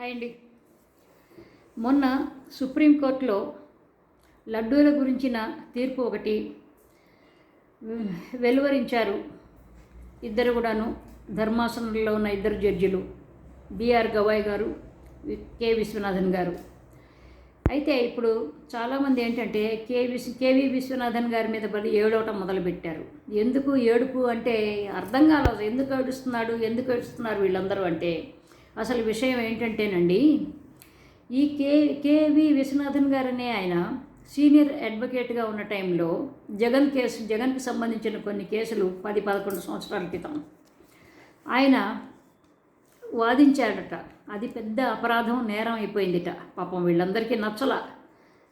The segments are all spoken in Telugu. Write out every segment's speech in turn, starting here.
హాయ్ అండి మొన్న సుప్రీంకోర్టులో లడ్డూల గురించిన తీర్పు ఒకటి వెలువరించారు. ఇద్దరు కూడాను ధర్మాసనంలో ఉన్న ఇద్దరు జడ్జిలు బిఆర్ గవాయ్ గారు కె. విశ్వనాథన్ గారు. అయితే ఇప్పుడు చాలామంది ఏంటంటే కే. విస్ కేవి విశ్వనాథన్ గారి మీద పడి ఏడవటం మొదలుపెట్టారు. ఎందుకు ఏడుపు అంటే అర్థం కాలేదు. ఎందుకు ఏడుస్తున్నాడు? ఎందుకు ఏడుస్తున్నారు వీళ్ళందరూ అంటే అసలు విషయం ఏంటంటేనండి ఈ కే కేవి విశ్వనాథన్ గారనే ఆయన సీనియర్ అడ్వకేట్గా ఉన్న టైంలో జగన్ కేసు జగన్కి సంబంధించిన కొన్ని కేసులు పది పదకొండు సంవత్సరాల క్రితం. ఆయన వాదించాడట. అది పెద్ద అపరాధం నేరం అయిపోయిందిట. పాపం వీళ్ళందరికీ నచ్చల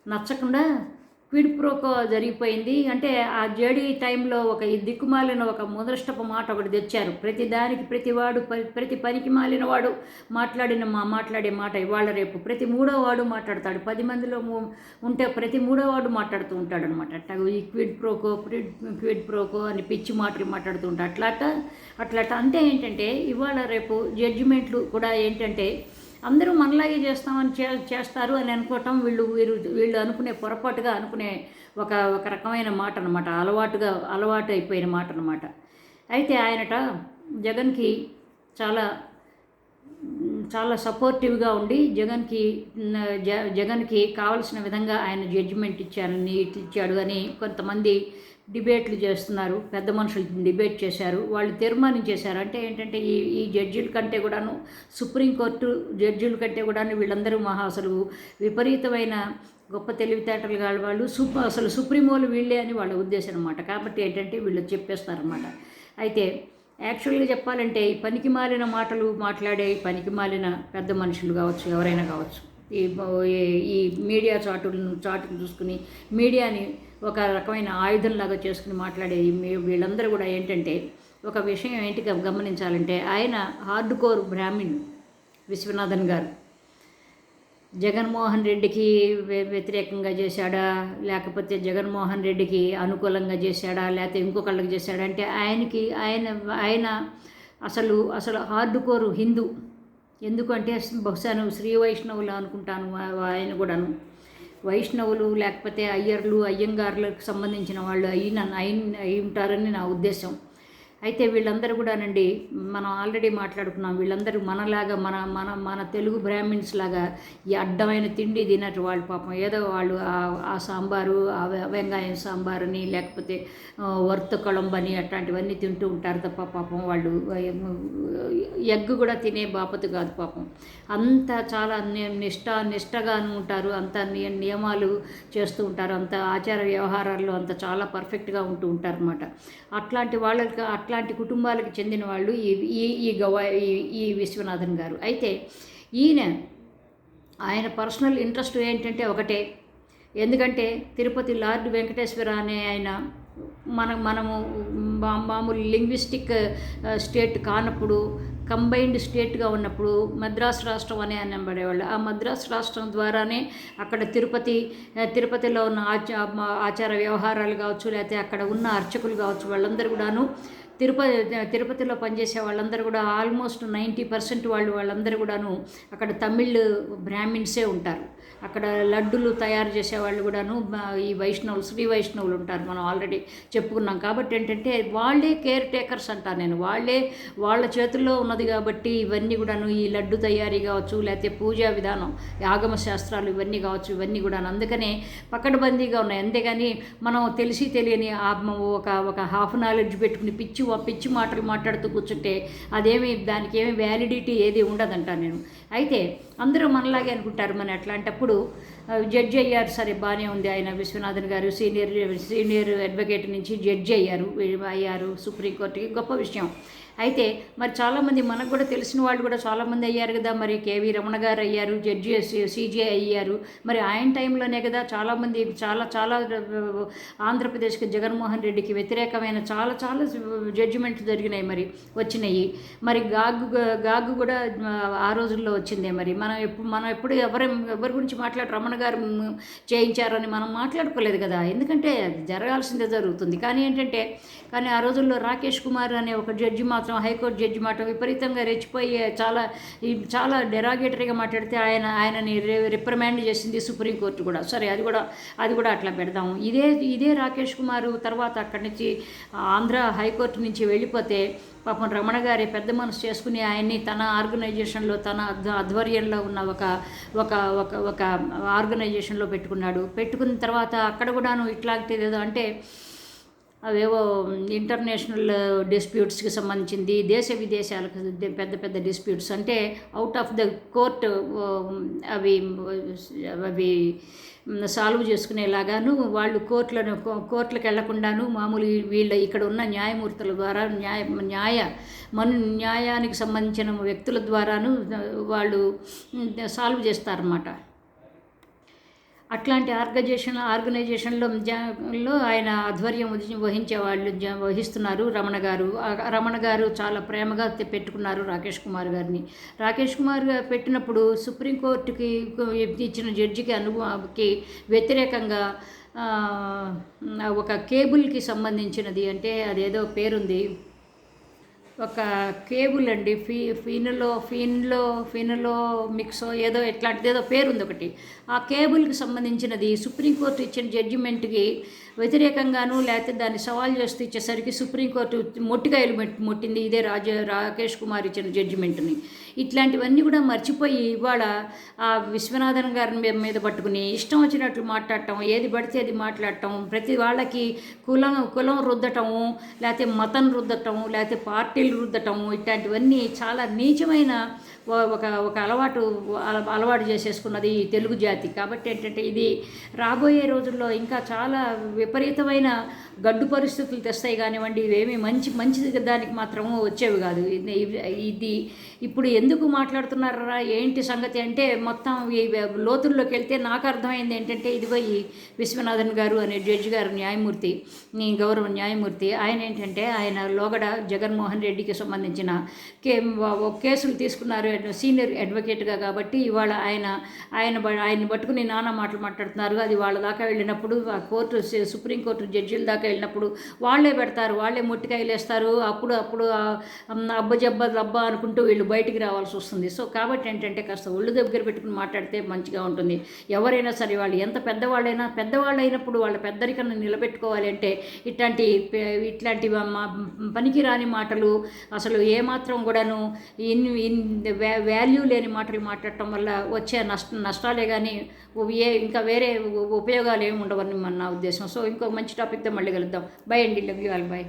నచ్చకుండా క్విడ్ ప్రోకో జరిగిపోయింది. అంటే ఆ జేడీ టైంలో ఒక ఈ దిక్కుమాలిన ఒక ముదృష్టపు మాట ఒకటి తెచ్చారు. ప్రతి దానికి ప్రతి వాడు ప- ప్రతి పనికి మాలిన వాడు మాట్లాడిన మా మాట్లాడే మాట ఇవాళ రేపు. ప్రతి మూడో వాడు మాట్లాడతాడు. పది మందిలో ఉంటే ప్రతి మూడో వాడు మాట్లాడుతూ ఉంటాడు అనమాట అట్లా ఈ quid pro quo quid quid pro quo అని పిచ్చి మాటలు మాట్లాడుతూ ఉంటాడు. అట్లాట అట్లాట అంటే ఏంటంటే ఇవాళ రేపు జడ్జిమెంట్లు కూడా ఏంటంటే అందరూ మనలాగే చేస్తామని చే చేస్తారు అని అనుకోవటం వీళ్ళు వీరు వీళ్ళు అనుకునే పొరపాటుగా అనుకునే ఒక ఒక రకమైన మాట అనమాట అలవాటుగా అలవాటు అయిపోయిన మాట అనమాట అయితే ఆయనట జగన్కి చాలా చాలా సపోర్టివ్గా ఉండి జగన్కి జ జగన్కి కావలసిన విధంగా ఆయన జడ్జిమెంట్ ఇచ్చారని ఇచ్చాడు అని కొంతమంది డిబేట్లు చేస్తున్నారు పెద్ద మనుషులు డిబేట్ చేశారు వాళ్ళు తీర్మానించేశారు. అంటే ఏంటంటే ఈ ఈ జడ్జీల కంటే కూడాను సుప్రీంకోర్టు జడ్జీల కంటే కూడాను వీళ్ళందరూ మహా అసలు విపరీతమైన గొప్ప తెలివితేటలు కాదు వాళ్ళు సూప అసలు సుప్రీమోలు వీళ్ళే అని వాళ్ళ ఉద్దేశం అనమాట కాబట్టి ఏంటంటే వీళ్ళు చెప్పేస్తారనమాట అయితే యాక్చువల్గా చెప్పాలంటే ఈ పనికి మాలిన మాటలు మాట్లాడే పనికి మాలిన పెద్ద మనుషులు కావచ్చు ఎవరైనా కావచ్చు. ఈ ఈ- మీడియా చాటులను చాటును చూసుకుని మీడియాని ఒక రకమైన ఆయుధంలాగా చేసుకుని మాట్లాడే వీళ్ళందరూ కూడా ఏంటంటే ఒక విషయం ఏంటి గమనించాలంటే ఆయన హార్డ్ కోర్ బ్రాహ్మణ్ విశ్వనాథన్ గారు. జగన్మోహన్ రెడ్డికి వ్య- వ్యతిరేకంగా చేశాడా? లేకపోతే జగన్మోహన్ రెడ్డికి అనుకూలంగా చేశాడా? లేకపోతే ఇంకొకళ్ళకి చేశాడా? అంటే ఆయనకి ఆయన ఆయన అసలు అసలు హార్డ్ కోరు హిందూ. ఎందుకంటే బహుశా నువ్వు శ్రీ వైష్ణవులు అనుకుంటాను ఆయన కూడాను. వైష్ణవులు లేకపోతే అయ్యర్లు అయ్యంగార్లకు సంబంధించిన వాళ్ళు అయిన అయిన అయి ఉంటారని నా ఉద్దేశం. అయితే వీళ్ళందరూ కూడానండి మనం ఆల్రెడీ మాట్లాడుకున్నాం వీళ్ళందరూ మనలాగా మన మన మన తెలుగు బ్రాహ్మిన్స్ లాగా ఈ అడ్డమైన తిండి తినట్టు వాళ్ళు పాపం. ఏదో వాళ్ళు ఆ- సాంబారు ఆ వెంగాయం సాంబారుని లేకపోతే వర్త కొళంబని అట్లాంటివన్నీ తింటూ ఉంటారు తప్ప పాపం వాళ్ళు ఎగ్ కూడా తినే బాపతు కాదు పాపం. అంత చాలా నిష్ట నిష్టగాను ఉంటారు అంత నియ- నియమాలు చేస్తూ ఉంటారు అంత ఆచార వ్యవహారాల్లో అంత చాలా పర్ఫెక్ట్గా ఉంటూ ఉంటారనమాట అట్లాంటి వాళ్ళకి అట్లాంటి కుటుంబాలకు చెందిన వాళ్ళు ఈ ఈ ఈ గవా ఈ ఈ విశ్వనాథన్ గారు. అయితే ఈయన ఆయన పర్సనల్ ఇంట్రెస్ట్ ఏంటంటే ఒకటే. ఎందుకంటే తిరుపతి లార్డ్ వెంకటేశ్వర అనే ఆయన మన మనము మామూలు లింగ్విస్టిక్ స్టేట్ కానప్పుడు కంబైన్డ్ స్టేట్గా ఉన్నప్పుడు మద్రాసు రాష్ట్రం అనే అనబడేవాళ్ళు ఆ మద్రాసు రాష్ట్రం ద్వారానే అక్కడ తిరుపతి తిరుపతిలో ఉన్న ఆచ ఆచార వ్యవహారాలు కావచ్చు లేకపోతే అక్కడ ఉన్న అర్చకులు కావచ్చు వాళ్ళందరూ కూడాను తిరుపతి తిరుపతిలో పనిచేసే వాళ్ళందరూ కూడా ఆల్మోస్ట్ నైంటీ పర్సెంట్ వాళ్ళు వాళ్ళందరూ కూడాను అక్కడ తమిళ్ బ్రాహ్మిన్సే ఉంటారు. అక్కడ లడ్డులు తయారు చేసే వాళ్ళు కూడాను ఈ వైష్ణవులు శ్రీ వైష్ణవులు ఉంటారు. మనం ఆల్రెడీ చెప్పుకున్నాం కాబట్టి ఏంటంటే వాళ్ళే కేర్ టేకర్స్ అంటాను నేను. వాళ్ళే వాళ్ళ చేతుల్లో ఉన్నది కాబట్టి ఇవన్నీ కూడాను ఈ లడ్డు తయారీ కావచ్చు లేకపోతే పూజా విధానం ఆగమ శాస్త్రాలు ఇవన్నీ కావచ్చు ఇవన్నీ కూడాను అందుకనే పకడ్బందీగా ఉన్నాయి. అంతేగాని మనం తెలిసి తెలియని ఒక ఒక హాఫ్ నాలెడ్జ్ పెట్టుకుని పిచ్చి పిచ్చి మాటలు మాట్లాడుతూ కూర్చుంటే అదేమి దానికి ఏమి వ్యాలిడిటీ ఏది ఉండదంట నేను. అయితే అందరూ మనలాగే అనుకుంటారు మన అట్లాంటప్పుడు జడ్జి అయ్యారు సరే బాగానే ఉంది ఆయన Viswanathan garu senior senior advocate నుంచి జడ్జి అయ్యారు అయ్యారు సుప్రీంకోర్టుకి గొప్ప విషయం. అయితే మరి చాలామంది మనకు కూడా తెలిసిన వాళ్ళు కూడా చాలామంది అయ్యారు కదా. మరి కేవీ రమణ గారు అయ్యారు జడ్జి సీజీఐ అయ్యారు. మరి ఆయన టైంలోనే కదా చాలామంది చాలా చాలా ఆంధ్రప్రదేశ్కి జగన్మోహన్ రెడ్డికి వ్యతిరేకమైన చాలా చాలా జడ్జిమెంట్లు జరిగినాయి మరి వచ్చినాయి. మరి గాగు గాగు కూడా ఆ, రోజుల్లో వచ్చిందే మరి. మనం ఎప్పుడు మనం ఎప్పుడు ఎవరి ఎవరి గురించి మాట్లాడు రమణ గారు చేయించారని మనం మాట్లాడుకోలేదు కదా. ఎందుకంటే అది జరగాల్సిందే జరుగుతుంది. కానీ ఏంటంటే కానీ ఆ రోజుల్లో రాకేష్ కుమార్ అనే ఒక జడ్జి మాత్రం సంవత్సరం హైకోర్టు జడ్జి మాట విపరీతంగా రెచ్చిపోయి చాలా ఈ చాలా డెరాగేటరీగా మాట్లాడితే ఆయన ఆయనని రిప్రమాండ్ చేసింది సుప్రీంకోర్టు కూడా. సరే అది కూడా అది కూడా అట్లా పెడదాము. ఇదే ఇదే రాకేష్ కుమార్ తర్వాత అక్కడి నుంచి ఆంధ్ర హైకోర్టు నుంచి వెళ్ళిపోతే పాపం రమణ గారి పెద్ద మనసు చేసుకుని ఆయన్ని తన ఆర్గనైజేషన్లో తన ఆధ్వర్యంలో ఉన్న ఒక ఒక ఒక ఒక ఆర్గనైజేషన్లో పెట్టుకున్నాడు. పెట్టుకున్న తర్వాత అక్కడ కూడాను ఇట్లాంటిది ఏదో అంటే అవేవో ఇంటర్నేషనల్ డిస్ప్యూట్స్కి సంబంధించింది దేశ విదేశాలకు పెద్ద పెద్ద డిస్ప్యూట్స్. అంటే అవుట్ ఆఫ్ ద కోర్ట్ అవి అవి సాల్వ్ చేసుకునేలాగాను వాళ్ళు కోర్టులను కో- కోర్టులకు వెళ్ళకుండాను మామూలు వీళ్ళ ఇక్కడ ఉన్న న్యాయమూర్తుల ద్వారా న్యాయ న్యాయ మన న్యాయానికి సంబంధించిన వ్యక్తుల ద్వారాను వాళ్ళు సాల్వ్ చేస్తారన్నమాట. అట్లాంటి ఆర్గనైజేషన్ ఆర్గనైజేషన్లో లో ఆయన ఆధ్వర్యం వహించే- వాళ్ళు జ- వహిస్తున్నారు రమణ గారు. రమణ గారు చాలా ప్రేమగా పెట్టుకున్నారు రాకేష్ కుమార్ గారిని. రాకేష్ కుమార్ గారు పెట్టినప్పుడు సుప్రీంకోర్టుకి ఇచ్చిన జడ్జికి అనుభవకి వ్యతిరేకంగా ఒక కేబుల్కి సంబంధించినది అంటే అదేదో పేరుంది. ఒక కేబుల్ అండి ఫీ ఫీనలో ఫీన్లో ఫీనలో మిక్సో ఏదో ఇట్లాంటిది ఏదో పేరు ఉంది ఒకటి. ఆ కేబుల్కి సంబంధించినది సుప్రీంకోర్టు ఇచ్చిన జడ్జిమెంట్కి వ్యతిరేకంగాను లేకపోతే దాన్ని సవాల్ చేస్తూ ఇచ్చేసరికి సుప్రీంకోర్టు మొట్టికాయలు మొట్టింది. ఇదే రాజ రాకేష్ కుమార్ ఇచ్చిన జడ్జిమెంట్ని ఇట్లాంటివన్నీ కూడా మర్చిపోయి ఇవాళ ఆ విశ్వనాథన్ గారి మీద పట్టుకుని ఇష్టం వచ్చినట్లు మాట్లాడటం ఏది పడితే అది మాట్లాడటం ప్రతి వాళ్ళకి కులం కులం రుద్దటము లేకపోతే మతం రుద్దటం లేకపోతే పార్టీలు రుద్దటము ఇట్లాంటివన్నీ చాలా నీచమైన ఒక ఒక అలవాటు అల- అలవాటు చేసేసుకున్నది ఈ తెలుగు జాతి. కాబట్టి ఏంటంటే ఇది రాబోయే రోజుల్లో ఇంకా చాలా విపరీతమైన గడ్డు పరిస్థితులు తెస్తాయి కానివ్వండి ఇవేమి మంచి మంచి దానికి మాత్రము వచ్చేవి కాదు. ఇది ఇప్పుడు ఎందుకు మాట్లాడుతున్నారా ఏంటి సంగతి అంటే మొత్తం ఈ లోతుల్లోకి వెళ్తే నాకు అర్థమైంది ఏంటంటే ఇదిగో ఈ విశ్వనాథన్ గారు అనే జడ్జి గారు న్యాయమూర్తి నీ గౌరవ న్యాయమూర్తి ఆయన ఏంటంటే ఆయన లోగడ జగన్మోహన్ రెడ్డికి సంబంధించిన కే కేసులు తీసుకున్నారు సీనియర్ అడ్వకేట్గా కాబట్టి ఇవాళ ఆయన ఆయన ఆయన ఆయన్ని పట్టుకుని నానా మాటలు మాట్లాడుతున్నారు. అది వాళ్ళ దాకా వెళ్ళినప్పుడు ఆ కోర్టు సుప్రీంకోర్టు జడ్జిల దాకా వెళ్ళినప్పుడు వాళ్ళే పెడతారు వాళ్ళే మొట్టికాయలు వేస్తారు అప్పుడు అప్పుడు అబ్బజబ్బ అబ్బ జబ్బ దబ్బ అనుకుంటూ వీళ్ళు బయటికి రావాల్సి వస్తుంది. సో కాబట్టి ఏంటంటే కాస్త ఒళ్ళు దగ్గర పెట్టుకుని మాట్లాడితే మంచిగా ఉంటుంది. ఎవరైనా సరే వాళ్ళు ఎంత పెద్దవాళ్ళైనా పెద్దవాళ్ళు అయినప్పుడు వాళ్ళ పెద్దరికన్నా నిలబెట్టుకోవాలి అంటే ఇట్లాంటి ఇట్లాంటి పనికిరాని మాటలు అసలు ఏమాత్రం కూడాను ఇన్ ఇన్ వాల్యూ లేని మాటలు మాట్లాడటం వల్ల వచ్చే నష్ట నష్టాలే కానీ ఏ ఇంకా వేరే ఉపయోగాలు ఏమి ఉండవని మన నా ఉద్దేశం. సో ఇంకో మంచి టాపిక్తో మళ్ళీ కలుద్దాం. బై అండి. Love you all by